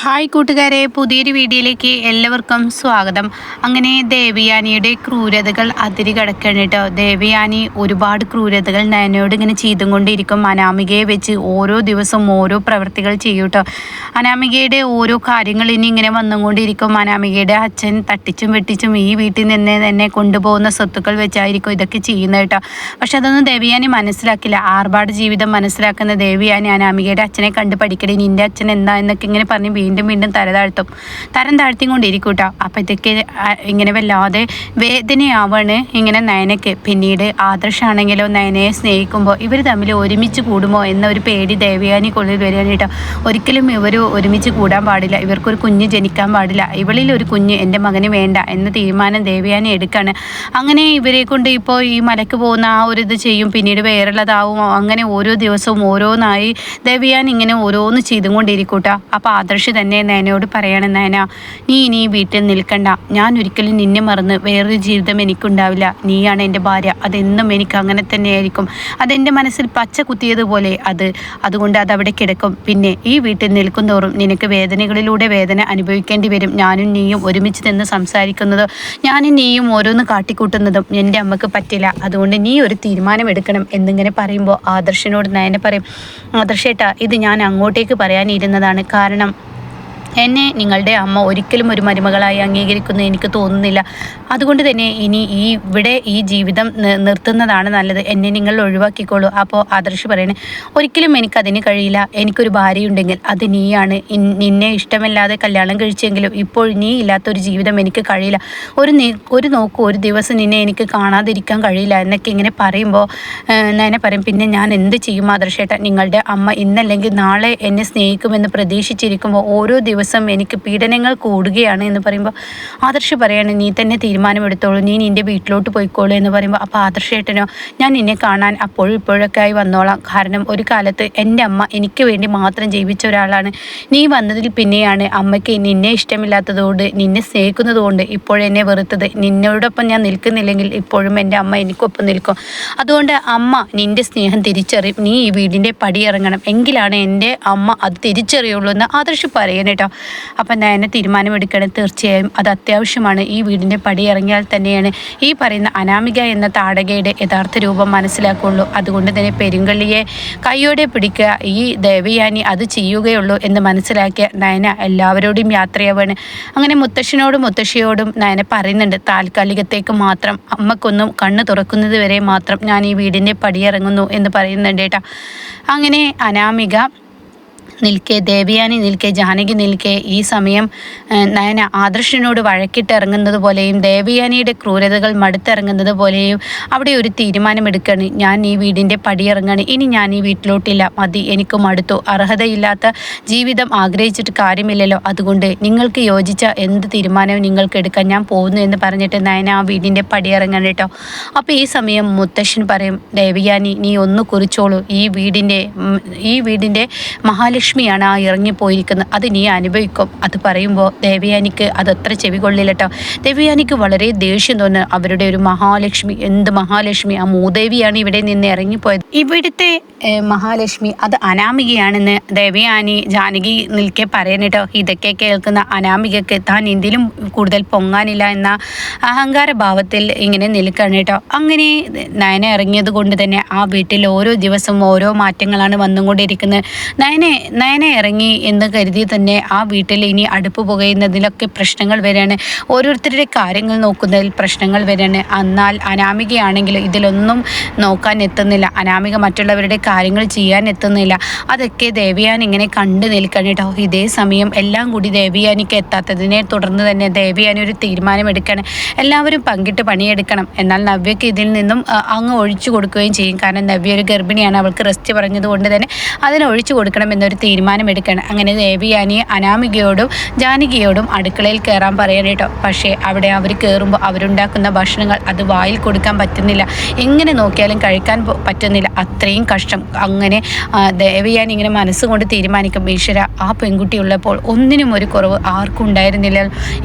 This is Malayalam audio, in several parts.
ഹായ് കൂട്ടുകാരെ പുതിയൊരു വീഡിയോയിലേക്ക് എല്ലാവർക്കും സ്വാഗതം. അങ്ങനെ ദേവയാനിയുടെ ക്രൂരതകൾ അതിരി കിടക്കണം കേട്ടോ ദേവയാനി ഒരുപാട് ക്രൂരതകൾ നയനയോട് ഇങ്ങനെ ചെയ്തും കൊണ്ടിരിക്കും അനാമികയെ വെച്ച് ഓരോ ദിവസവും ഓരോ പ്രവൃത്തികൾ ചെയ്യും കേട്ടോ അനാമികയുടെ ഓരോ കാര്യങ്ങൾ ഇനി ഇങ്ങനെ വന്നുകൊണ്ടിരിക്കും. അനാമികയുടെ അച്ഛൻ തട്ടിച്ചും വെട്ടിച്ചും ഈ വീട്ടിൽ നിന്ന് തന്നെ കൊണ്ടുപോകുന്ന സ്വത്തുക്കൾ വെച്ചായിരിക്കും ഇതൊക്കെ ചെയ്യുന്നത് കേട്ടോ പക്ഷെ അതൊന്നും ദേവയാനി മനസ്സിലാക്കില്ല. ആർഭാട് ജീവിതം മനസ്സിലാക്കുന്ന ദേവിയാനി അനാമികയുടെ അച്ഛനെ കണ്ട് പഠിക്കണേ. നിന്റെ അച്ഛൻ എന്താ എന്നൊക്കെ ഇങ്ങനെ പറഞ്ഞ് വീണ്ടും വീണ്ടും തര താഴ്ത്തും തരം താഴ്ത്തിയും കൊണ്ടിരിക്കും അപ്പോഴത്തേക്ക് അപ്പം ഇതൊക്കെ ഇങ്ങനെ വല്ലാതെ വേദനയാവാണ് ഇങ്ങനെ നയനയ്ക്ക്. പിന്നീട് ആദർശാണെങ്കിലോ നയനയെ സ്നേഹിക്കുമ്പോൾ ഇവർ തമ്മിൽ ഒരുമിച്ച് കൂടുമോ എന്ന ഒരു പേടി ദേവയാനിക്കുള്ളിൽ വരികയാണ് കേട്ടോ ഒരിക്കലും ഇവർ ഒരുമിച്ച് കൂടാൻ പാടില്ല. ഇവർക്കൊരു കുഞ്ഞ് ജനിക്കാൻ പാടില്ല. ഇവളിൽ ഒരു കുഞ്ഞ് എന്റെ മകന് വേണ്ട എന്ന തീരുമാനം ദേവയാനി എടുക്കുകയാണ് അങ്ങനെ ഇവരെ കൊണ്ട് ഇപ്പോൾ ഈ മലക്ക് പോകുന്ന ആ ഒരു ഇത് ചെയ്യും. പിന്നീട് വേറുള്ളതാവും അങ്ങനെ ഓരോ ദിവസവും ഓരോന്നായി ദേവയാൻ ഇങ്ങനെ ഓരോന്ന് ചെയ്തും കൊണ്ടിരിക്കൂട്ടാ അപ്പോൾ ആദർശ് തന്നെ നയനയോട് പറയണം നയന നീ ഇനി വീട്ടിൽ നിൽക്കണ്ട. ഞാൻ ഒരിക്കലും നിന്നെ മറന്ന് വേറൊരു ജീവിതം എനിക്കുണ്ടാവില്ല. നീയാണ് എന്റെ ഭാര്യ. അതെന്നും എനിക്ക് അങ്ങനെ തന്നെയായിരിക്കും. അതെന്റെ മനസ്സിൽ പച്ച കുത്തിയതുപോലെ അത്. അതുകൊണ്ട് അത് അവിടെ കിടക്കും. പിന്നെ ഈ വീട്ടിൽ നിൽക്കുന്തോറും നിനക്ക് വേദനകളിലൂടെ വേദന അനുഭവിക്കേണ്ടി വരും. ഞാനും നീയും ഒരുമിച്ച് നിന്ന് സംസാരിക്കുന്നത് ഞാനും നീയും ഓരോന്ന് കാട്ടിക്കൂട്ടുന്നതും എന്റെ അമ്മയ്ക്ക് പറ്റില്ല. അതുകൊണ്ട് നീ ഒരു തീരുമാനം എടുക്കണം എന്നിങ്ങനെ പറയുമ്പോൾ ആദർശനോട് നയനെ പറയും ആദർശേട്ടാ ഇത് ഞാൻ അങ്ങോട്ടേക്ക് പറയാനിരുന്നതാണ്. കാരണം എന്നെ നിങ്ങളുടെ അമ്മ ഒരിക്കലും ഒരു മരുമകളായി അംഗീകരിക്കുന്നു എനിക്ക് തോന്നുന്നില്ല. അതുകൊണ്ട് തന്നെ ഇനി ഈ ഇവിടെ ഈ ജീവിതം നിർത്തുന്നതാണ് നല്ലത്. എന്നെ നിങ്ങൾ ഒഴിവാക്കിക്കോളൂ. അപ്പോൾ ആദർശ് പറയണേ ഒരിക്കലും എനിക്കതിന് കഴിയില്ല. എനിക്കൊരു ഭാര്യയുണ്ടെങ്കിൽ അത് നീയാണ്. നിന്നെ ഇഷ്ടമില്ലാതെ കല്യാണം കഴിച്ചെങ്കിലും ഇപ്പോൾ നീ ഇല്ലാത്തൊരു ജീവിതം എനിക്ക് കഴിയില്ല. ഒരു ഒരു നോക്കൂ ഒരു ദിവസം നിന്നെ എനിക്ക് കാണാതിരിക്കാൻ കഴിയില്ല എന്നൊക്കെ ഇങ്ങനെ പറയുമ്പോൾ നയനെ പറയും പിന്നെ ഞാൻ എന്ത് ചെയ്യും ആദർശേട്ട? നിങ്ങളുടെ അമ്മ ഇന്നല്ലെങ്കിൽ നാളെ എന്നെ സ്നേഹിക്കുമെന്ന് പ്രതീക്ഷിച്ചിരിക്കുമ്പോൾ ഓരോ ദിവസം എനിക്ക് പീഡനങ്ങൾ കൂടുകയാണ് എന്ന് പറയുമ്പോൾ ആദർശ് പറയാണ് നീ തന്നെ തീരുമാനമെടുത്തോളൂ നീ നിന്റെ വീട്ടിലോട്ട് പോയിക്കോളൂ എന്ന് പറയുമ്പോൾ അപ്പോൾ ആദർശേട്ടനോ ഞാൻ നിന്നെ കാണാൻ അപ്പോഴും ഇപ്പോഴൊക്കെ ആയി വന്നോളാം. കാരണം ഒരു കാലത്ത് എന്റെ അമ്മ എനിക്ക് വേണ്ടി മാത്രം ജീവിച്ച ഒരാളാണ്. നീ വന്നതിൽ പിന്നെയാണ് അമ്മയ്ക്ക് നിന്നെ ഇഷ്ടമില്ലാത്തതുകൊണ്ട് നിന്നെ സ്നേഹിക്കുന്നതുകൊണ്ട് ഇപ്പോഴെന്നെ വെറുത്തത്. നിന്നോടൊപ്പം ഞാൻ നിൽക്കുന്നില്ലെങ്കിൽ ഇപ്പോഴും എന്റെ അമ്മ എനിക്കൊപ്പം നിൽക്കും. അതുകൊണ്ട് അമ്മ നിന്റെ സ്നേഹം തിരിച്ചറിയും. നീ ഈ വീടിന്റെ പടിയിറങ്ങണം. എങ്കിലാണ് എന്റെ അമ്മ അത് തിരിച്ചറിയുള്ളൂ എന്ന് ആദർശ് പറയണം കേട്ടോ അപ്പം ഞാൻ എന്നെ തീരുമാനമെടുക്കണം തീർച്ചയായും അത് അത്യാവശ്യമാണ്. ഈ വീടിന്റെ പടി ഇറങ്ങിയാൽ തന്നെയാണ് ഈ പറയുന്ന അനാമിക എന്ന താടകയുടെ യഥാർത്ഥ രൂപം മനസ്സിലാക്കുള്ളൂ. അതുകൊണ്ട് തന്നെ പെരുങ്കള്ളിയെ കൈയോടെ പിടിക്കുക ഈ ദേവയാനി അത് ചെയ്യുകയുള്ളൂ എന്ന് മനസ്സിലാക്കിയ നയന എല്ലാവരോടും യാത്രയാവാണ്. അങ്ങനെ മുത്തശ്ശനോടും മുത്തശ്ശിയോടും നയന പറയുന്നുണ്ട് താൽക്കാലികത്തേക്ക് മാത്രം അമ്മക്കൊന്നും കണ്ണ് തുറക്കുന്നത് വരെ മാത്രം ഞാൻ ഈ വീടിന്റെ പടിയിറങ്ങുന്നു എന്ന് പറയുന്നുണ്ട് കേട്ടോ. അങ്ങനെ അനാമിക നിൽക്കെ ദേവിയാനി നിൽക്കെ ജാനകി നിൽക്കെ ഈ സമയം നയന ആദർശനോട് വഴക്കിട്ടിറങ്ങുന്നത് പോലെയും ദേവയാനിയുടെ ക്രൂരതകൾ മടുത്തിറങ്ങുന്നത് പോലെയും അവിടെ ഒരു തീരുമാനമെടുക്കുകയാണ്. ഞാൻ ഈ വീടിന്റെ പടിയിറങ്ങാണ്. ഇനി ഞാൻ ഈ വീട്ടിലോട്ടില്ല. മതി എനിക്ക് മടുത്തു. അർഹതയില്ലാത്ത ജീവിതം ആഗ്രഹിച്ചിട്ട് കാര്യമില്ലല്ലോ. അതുകൊണ്ട് നിങ്ങൾക്ക് യോജിച്ച എന്ത് തീരുമാനവും നിങ്ങൾക്ക് എടുക്കാൻ ഞാൻ പോകുന്നു എന്ന് പറഞ്ഞിട്ട് നയന ആ വീടിന്റെ പടിയിറങ്ങാൻ കേട്ടോ. അപ്പോൾ ഈ സമയം മുത്തശ്ശൻ പറയും ദേവിയാനി നീ ഒന്ന് കുറിച്ചോളൂ. ഈ വീടിന്റെ ഈ വീടിന്റെ മഹാലക്ഷ്മിയാണ് ആ ഇറങ്ങിപ്പോയിരിക്കുന്നത്. അത് നീ അനുഭവിക്കും. അത് പറയുമ്പോൾ ദേവയാനിക്ക് അതത്ര ചെവി കൊള്ളില്ലട്ടോ ദേവയാനിക്ക് വളരെ ദേഷ്യം തോന്നുന്നു. അവരുടെ ഒരു മഹാലക്ഷ്മി എന്ത് മഹാലക്ഷ്മി? ആ മൂദേവിയാണ് ഇവിടെ നിന്ന് ഇറങ്ങിപ്പോയത്. ഇവിടുത്തെ മഹാലക്ഷ്മി അത് അനാമികയാണെന്ന് ദേവയാനി ജാനകി നിൽക്കെ പറയണട്ടോ ഇതൊക്കെ കേൾക്കുന്ന അനാമികക്ക് താൻ എന്തിലും കൂടുതൽ പൊങ്ങാനില്ല എന്ന അഹങ്കാര ഭാവത്തിൽ ഇങ്ങനെ നിൽക്കുകയാണ് കേട്ടോ അങ്ങനെ നയന ഇറങ്ങിയത് കൊണ്ട് തന്നെ ആ വീട്ടിൽ ഓരോ ദിവസവും ഓരോ മാറ്റങ്ങളാണ് വന്നുകൊണ്ടിരിക്കുന്നത്. നയനെ നയന ഇറങ്ങി എന്ന് കരുതി തന്നെ ആ വീട്ടിൽ ഇനി അടുപ്പ് പുകയുന്നതിലൊക്കെ പ്രശ്നങ്ങൾ വരികയാണ്. ഓരോരുത്തരുടെ കാര്യങ്ങൾ നോക്കുന്നതിൽ പ്രശ്നങ്ങൾ വരികയാണ്. എന്നാൽ അനാമികയാണെങ്കിൽ ഇതിലൊന്നും നോക്കാൻ എത്തുന്നില്ല. അനാമിക മറ്റുള്ളവരുടെ കാര്യങ്ങൾ ചെയ്യാൻ എത്തുന്നില്ല. അതൊക്കെ ദേവിയാൻ ഇങ്ങനെ കണ്ടു നിൽക്കണം കേട്ടോ. ഇതേ സമയം എല്ലാം കൂടി ദേവിയാനിക്ക് എത്താത്തതിനെ തുടർന്ന് തന്നെ ദേവിയാൻ ഒരു തീരുമാനം എടുക്കണം എല്ലാവരും പങ്കിട്ട് പണിയെടുക്കണം. എന്നാൽ നവ്യക്ക് ഇതിൽ നിന്നും അങ്ങ് ഒഴിച്ചു കൊടുക്കുകയും ചെയ്യും. കാരണം നവ്യ ഒരു ഗർഭിണിയാണ്. അവൾക്ക് റെസ്റ്റ് പറഞ്ഞതുകൊണ്ട് തന്നെ അതിനെ ഒഴിച്ചു കൊടുക്കണം എന്നൊരു തീരുമാനം എടുക്കണം അങ്ങനെ ദേവിയാനി അനാമികയോടും ജാനകിയോടും അടുക്കളയിൽ കയറാൻ പറയണം കേട്ടോ. പക്ഷേ അവിടെ അവർ കയറുമ്പോൾ അവരുണ്ടാക്കുന്ന ഭക്ഷണങ്ങൾ അത് വായിൽ കൊടുക്കാൻ പറ്റുന്നില്ല. എങ്ങനെ നോക്കിയാലും കഴിക്കാൻ പറ്റുന്നില്ല. അത്രയും കഷ്ടം. അങ്ങനെ ദേവിയാനി ഇങ്ങനെ മനസ്സുകൊണ്ട് തീരുമാനിക്കും ഈശ്വര ആ പെൺകുട്ടി ഉള്ളപ്പോൾ ഒന്നിനും ഒരു കുറവ് ആർക്കും ഉണ്ടായിരുന്നില്ല.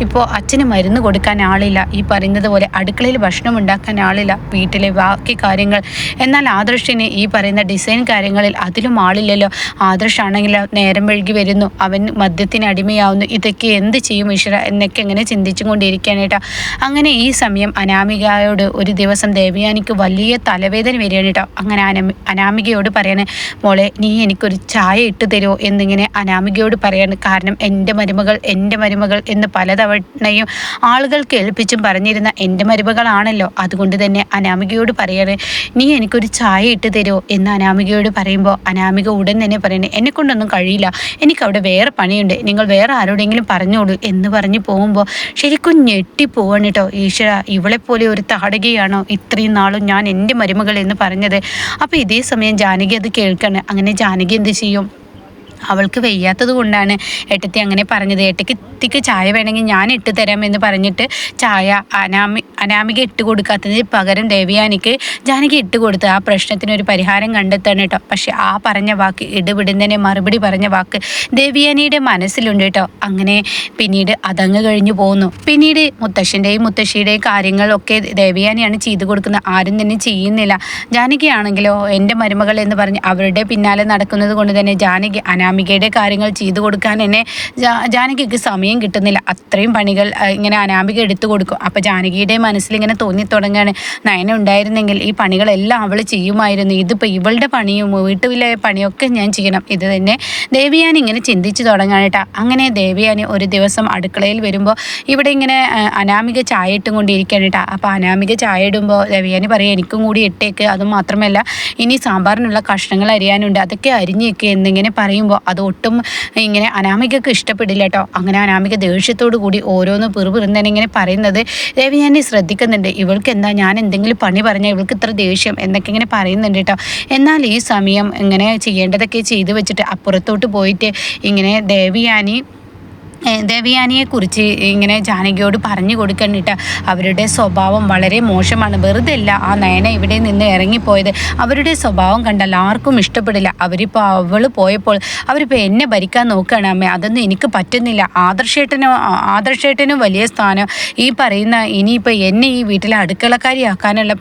ഇപ്പോൾ അച്ഛന് മരുന്ന് കൊടുക്കാൻ ആളില്ല. ഈ പറയുന്നത് പോലെ അടുക്കളയിൽ ഭക്ഷണം ഉണ്ടാക്കാൻ ആളില്ല. വീട്ടിലെ ബാക്കി കാര്യങ്ങൾ. എന്നാൽ ആദർശിന് ഈ പറയുന്ന ഡിസൈൻ കാര്യങ്ങളിൽ അതിലും ആളില്ലല്ലോ. ആദർശാണ് ആണെങ്കിലോ നേരം വഴുകി വരുന്നു. അവൻ മദ്യത്തിന് അടിമയാവുന്നു. ഇതൊക്കെ എന്ത് ചെയ്യും ഈശ്വര? എന്നൊക്കെ ഇങ്ങനെ ചിന്തിച്ചും കൊണ്ടിരിക്കുകയാണ് അങ്ങനെ ഈ സമയം അനാമികയോട് ഒരു ദിവസം ദേവയാനിക്ക് വലിയ തലവേദന വരികയാണ് കേട്ടോ. അങ്ങനെ അനാമികയോട് പറയാണ് മോളെ നീ എനിക്കൊരു ചായ ഇട്ട് തരുമോ എന്നിങ്ങനെ അനാമികയോട് പറയാണ് കാരണം എന്റെ മരുമകൾ എന്റെ മരുമകൾ എന്ന് പലതവണയും ആളുകൾ കേൾപ്പിച്ചും പറഞ്ഞിരുന്ന എന്റെ മരുമകളാണല്ലോ. അതുകൊണ്ട് തന്നെ അനാമികയോട് പറയാണ് നീ എനിക്കൊരു ചായ ഇട്ട് തരുമോ എന്ന് അനാമികയോട് പറയുമ്പോൾ അനാമിക ഉടൻ തന്നെ പറയണേ എന്നെ കൊണ്ടൊന്നും കഴിയില്ല. എനിക്കവിടെ വേറെ പണിയുണ്ട്. നിങ്ങൾ വേറെ ആരോടെങ്കിലും പറഞ്ഞോളൂ എന്ന് പറഞ്ഞ് പോകുമ്പോൾ ശരിക്കും ഞെട്ടിപ്പോവാണ് കേട്ടോ. ഈശ്വര ഇവളെപ്പോലെ ഒരു താടകയാണോ ഇത്രയും നാളും ഞാൻ എന്റെ മരുമകൾ എന്ന് പറഞ്ഞത്? അപ്പോൾ ഇതേ സമയം ജാനകി അത് കേൾക്കാണ്. അങ്ങനെ ജാനകി എന്ത് ചെയ്യും? അവൾക്ക് വയ്യാത്തത് കൊണ്ടാണ് ഏട്ടത്തി അങ്ങനെ പറഞ്ഞത്. ഏട്ടത്തിക്ക് ചായ വേണമെങ്കിൽ ഞാൻ ഇട്ട് തരാം എന്ന് പറഞ്ഞിട്ട് ചായ അനാമി അനാമിക ഇട്ട് കൊടുക്കാത്തതിന് പകരം ദേവിയാനിക്ക് ജാനകി ഇട്ട് കൊടുത്ത് ആ പ്രശ്നത്തിനൊരു പരിഹാരം കണ്ടെത്താണ് കേട്ടോ. പക്ഷെ ആ പറഞ്ഞ വാക്ക് ഇടപെടുന്നതിനെ മറുപടി പറഞ്ഞ വാക്ക് ദേവിയാനിയുടെ മനസ്സിലുണ്ട് കേട്ടോ. അങ്ങനെ പിന്നീട് അതങ്ങ് കഴിഞ്ഞു പോകുന്നു പിന്നീട് മുത്തശ്ശന്റെയും മുത്തശ്ശിയുടെയും കാര്യങ്ങളൊക്കെ ദേവിയാനിയാണ് ചെയ്തു കൊടുക്കുന്നത് ആരും തന്നെ ചെയ്യുന്നില്ല. ജാനകിയാണെങ്കിലോ എന്റെ മരുമകൾ എന്ന് പറഞ്ഞ് അവരുടെ പിന്നാലെ നടക്കുന്നത് കൊണ്ട് തന്നെ ജാനകി അനാമികയുടെ കാര്യങ്ങൾ ചെയ്തു കൊടുക്കാൻ എന്നെ ജാനകിക്ക് സമയം കിട്ടുന്നില്ല. അത്രയും പണികൾ ഇങ്ങനെ അനാമിക എടുത്തു കൊടുക്കും. അപ്പോൾ ജാനകിയുടെ മനസ്സിൽ ഇങ്ങനെ തോന്നി തുടങ്ങുകയാണ് നയന ഉണ്ടായിരുന്നെങ്കിൽ ഈ പണികളെല്ലാം അവൾ ചെയ്യുമായിരുന്നു. ഇതിപ്പോൾ ഇവളുടെ പണിയും വീട്ടിലെ പണിയൊക്കെ ഞാൻ ചെയ്യണം. ഇത് തന്നെ ദേവിയാനി ഇങ്ങനെ ചിന്തിച്ചു തുടങ്ങാനിട്ടാ അങ്ങനെ ദേവിയാനി ഒരു ദിവസം അടുക്കളയിൽ വരുമ്പോൾ ഇവിടെ ഇങ്ങനെ അനാമിക ചായ ഇട്ടും കൊണ്ടിരിക്കുകയാണ് അപ്പോൾ അനാമിക ചായ ഇടുമ്പോൾ ദേവിയാനി പറയും എനിക്കും കൂടി ഇട്ടേക്ക്. അതുമാത്രമല്ല ഇനി സാമ്പാറിനുള്ള കഷ്ണങ്ങൾ അരിയാനുണ്ട്. അതൊക്കെ അരിഞ്ഞേക്ക് എന്നിങ്ങനെ പറയുമ്പോൾ അത് ഒട്ടും ഇങ്ങനെ അനാമികക്ക് ഇഷ്ടപ്പെടില്ല കേട്ടോ. അങ്ങനെ അനാമിക ദേഷ്യത്തോടു കൂടി ഓരോന്ന് പിറുപിറുന്നതിനെ ഇങ്ങനെ പറയുന്നത് ദേവിയാനി ശ്രദ്ധിക്കുന്നുണ്ട്. ഇവൾക്ക് എന്താ ഞാൻ എന്തെങ്കിലും പണി പറഞ്ഞാൽ ഇവൾക്ക് ഇത്ര ദേഷ്യം എന്നൊക്കെ ഇങ്ങനെ പറയുന്നുണ്ട് കേട്ടോ. എന്നാൽ ഈ സമയം ഇങ്ങനെ ചെയ്യേണ്ടതൊക്കെ ചെയ്തു വെച്ചിട്ട് അപ്പുറത്തോട്ട് പോയിട്ട് ഇങ്ങനെ ദേവിയാനി ദേവയാനിയെക്കുറിച്ച് ഇങ്ങനെ ജാനകിയോട് പറഞ്ഞു കൊടുക്കണിട്ട് അവരുടെ സ്വഭാവം വളരെ മോശമാണ്. വെറുതെ അല്ല ആ നയന ഇവിടെ നിന്ന് ഇറങ്ങിപ്പോയത്. അവരുടെ സ്വഭാവം കണ്ടാൽ ആർക്കും ഇഷ്ടപ്പെടില്ല. അവരിപ്പോൾ അവൾ പോയപ്പോൾ അവരിപ്പോൾ എന്നെ ഭരിക്കാൻ നോക്കുകയാണ് അമ്മ. അതൊന്നും എനിക്ക് പറ്റുന്നില്ല. ആദർശേട്ടനും ആദർശേട്ടനും വലിയ സ്ഥാനം. ഈ പറയുന്ന ഇനിയിപ്പോൾ എന്നെ ഈ വീട്ടിലെ അടുക്കളക്കാരിയാക്കാനുള്ള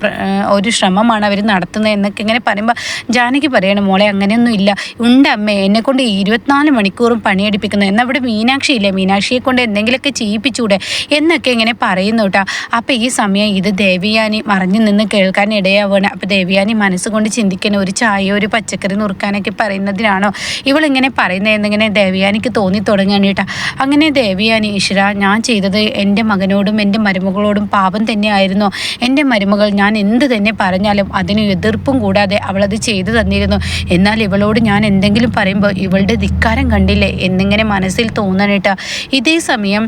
ഒരു ശ്രമമാണ് അവർ നടത്തുന്നത് എന്നൊക്കെ ഇങ്ങനെ പറയുമ്പോൾ ജാനകി പറയണം മോളെ അങ്ങനെയൊന്നും ഇല്ല. ഉണ്ട് അമ്മേ. എന്നെക്കൊണ്ട് ഇരുപത്തിനാല് മണിക്കൂറും പണിയെടുപ്പിക്കുന്നത് എന്നാൽ അവിടെ മീനാക്ഷി ഇല്ലേ മീനാക്ഷിയെ കൊണ്ട് എന്തെങ്കിലുമൊക്കെ ചെയ്യിപ്പിച്ചൂടെ? എന്നൊക്കെ ഇങ്ങനെ പറയുന്നു കേട്ടോ. അപ്പം ഈ സമയം ഇത് ദേവിയാനി മറിഞ്ഞു നിന്ന് കേൾക്കാൻ ഇടയാവുകയാണ്. അപ്പം ദേവിയാനി മനസ്സുകൊണ്ട് ചിന്തിക്കണം ഒരു ചായ ഒരു പച്ചക്കറി നുറുക്കാനൊക്കെ പറയുന്നതിനാണോ ഇവളിങ്ങനെ പറയുന്നതെന്നിങ്ങനെ ദേവിയാനിക്ക് തോന്നി തുടങ്ങുകയാണ് കേട്ടോ. അങ്ങനെ ദേവിയാനി ഈശ്വര ഞാൻ ചെയ്തത് എന്റെ മകനോടും എന്റെ മരുമകളോടും പാപം തന്നെയായിരുന്നു. എന്റെ മരുമകൾ ഞാൻ എന്ത് തന്നെ പറഞ്ഞാലും അതിന് എതിർപ്പും കൂടാതെ അവളത് ചെയ്തു തന്നിരുന്നു. എന്നാൽ ഇവളോട് ഞാൻ എന്തെങ്കിലും പറയുമ്പോൾ ഇവളുടെ ധിക്കാരം കണ്ടില്ലേ എന്നിങ്ങനെ മനസ്സിൽ തോന്നണിട്ട് ഇതേ സമയം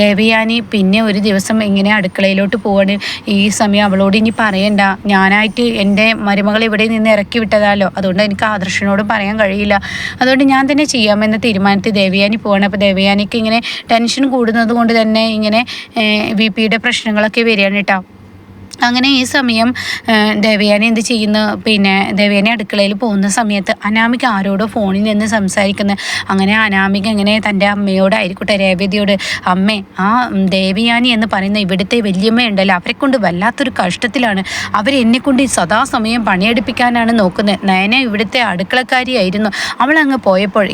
ദേവയാനി പിന്നെ ഒരു ദിവസം ഇങ്ങനെ അടുക്കളയിലോട്ട് പോവാണ്. ഈ സമയം അവളോട് ഇനി പറയണ്ട. ഞാനായിട്ട് എന്റെ മരുമകൾ ഇവിടെ നിന്ന് ഇറക്കി വിട്ടതാലോ. അതുകൊണ്ട് എനിക്ക് ആദർശനോടും പറയാൻ കഴിയില്ല. അതുകൊണ്ട് ഞാൻ തന്നെ ചെയ്യാമെന്ന തീരുമാനത്തിൽ ദേവയാനി പോവാണ്. അപ്പോൾ ദേവയാനിക്ക് ഇങ്ങനെ ടെൻഷൻ കൂടുന്നത് കൊണ്ട് തന്നെ ഇങ്ങനെ വി പിയുടെ പ്രശ്നങ്ങളൊക്കെ വരികയാണ് കേട്ടോ. അങ്ങനെ ഈ സമയം ദേവയാനി എന്ത് ചെയ്യുന്നു? പിന്നെ ദേവയാനി അടുക്കളയിൽ പോകുന്ന സമയത്ത് അനാമിക ആരോടോ ഫോണിൽ നിന്ന് സംസാരിക്കുന്നു. അങ്ങനെ അനാമിക ഇങ്ങനെ തന്റെ അമ്മയോടായിരിക്കട്ടെ രേവതിയോട് അമ്മേ ആ ദേവയാനി എന്ന് പറയുന്ന ഇവിടുത്തെ വലിയമ്മയുണ്ടല്ലോ അവരെ കൊണ്ട് വല്ലാത്തൊരു കഷ്ടത്തിലാണ്. അവരെന്നെ കൊണ്ട് സദാസമയം പണിയെടുപ്പിക്കാനാണ് നോക്കുന്നത്. നയന ഇവിടുത്തെ അടുക്കളക്കാരിയായിരുന്നു. അവൾ അങ്ങ് പോയപ്പോൾ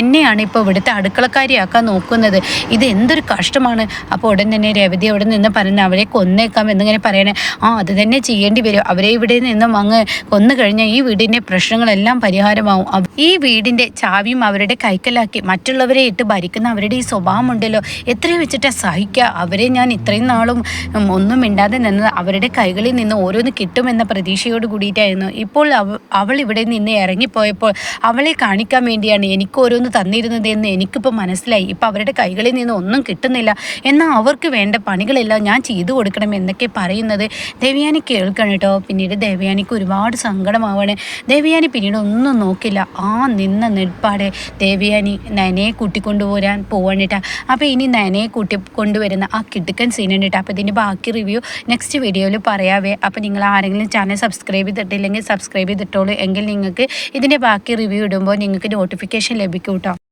എന്നെയാണ് ഇപ്പോൾ ഇവിടുത്തെ അടുക്കളക്കാരിയാക്കാൻ നോക്കുന്നത്. ഇത് എന്തൊരു കഷ്ടമാണ്. അപ്പോൾ ഉടൻ തന്നെ രേവതി അവിടെ നിന്ന് പറയുന്നത് അവരെ കൊന്നേക്കാം എന്നിങ്ങനെ പറയണേ. ആ അത് തന്നെ ചെയ്യേണ്ടി വരും. അവരെ ഇവിടെ നിന്നും അങ്ങ് കൊന്നു കഴിഞ്ഞാൽ ഈ വീടിന്റെ പ്രശ്നങ്ങളെല്ലാം പരിഹാരമാവും. ഈ വീടിന്റെ ചാവിയും അവരുടെ കൈക്കലാക്കി മറ്റുള്ളവരെ ഇട്ട് ഭരിക്കുന്ന അവരുടെ ഈ സ്വഭാവമുണ്ടല്ലോ. എത്രയും വെച്ചിട്ട് സഹിക്കുക. അവരെ ഞാൻ ഇത്രയും നാളും ഒന്നും മിണ്ടാതെ നിന്നത് അവരുടെ കൈകളിൽ നിന്ന് ഓരോന്ന് കിട്ടുമെന്ന പ്രതീക്ഷയോട് കൂടിയിട്ടായിരുന്നു. ഇപ്പോൾ അവൾ ഇവിടെ നിന്ന് ഇറങ്ങിപ്പോയപ്പോൾ അവളെ കാണിക്കാൻ വേണ്ടിയാണ് എനിക്ക് ഓരോന്ന് തന്നിരുന്നത് എന്ന് എനിക്കിപ്പോൾ മനസ്സിലായി. ഇപ്പം അവരുടെ കൈകളിൽ നിന്ന് ഒന്നും കിട്ടുന്നില്ല. എന്നാൽ അവർക്ക് വേണ്ട പണികളെല്ലാം ഞാൻ ചെയ്തു കൊടുക്കണം എന്നൊക്കെ പറയുന്നത് ദേവയാനി കേൾക്കണം കേട്ടോ. പിന്നീട് ദേവയാനിക്ക് ഒരുപാട് സങ്കടമാവാണ്. ദേവയാനി പിന്നീട് ഒന്നും നോക്കില്ല. ആ നിന്ന നെൽപ്പാടെ ദേവയാനി നനയെ കൂട്ടിക്കൊണ്ടുപോരാൻ പോവാണിട്ടാ അപ്പോൾ ഇനി നനയെ കൂട്ടി കൊണ്ടുവരുന്ന ആ കിടുക്കൻ സീനാണ് കേട്ടോ. അപ്പോൾ ഇതിന്റെ ബാക്കി റിവ്യൂ നെക്സ്റ്റ് വീഡിയോയിൽ പറയാവേ. അപ്പോൾ നിങ്ങൾ ആരെങ്കിലും ചാനൽ സബ്സ്ക്രൈബ് ചെയ്തിട്ടില്ലെങ്കിൽ സബ്സ്ക്രൈബ് ചെയ്തിട്ടോളൂ. എങ്കിൽ നിങ്ങൾക്ക് ഇതിന്റെ ബാക്കി റിവ്യൂ ഇടുമ്പോൾ നിങ്ങൾക്ക് നോട്ടിഫിക്കേഷൻ ലഭിക്കും കേട്ടോ.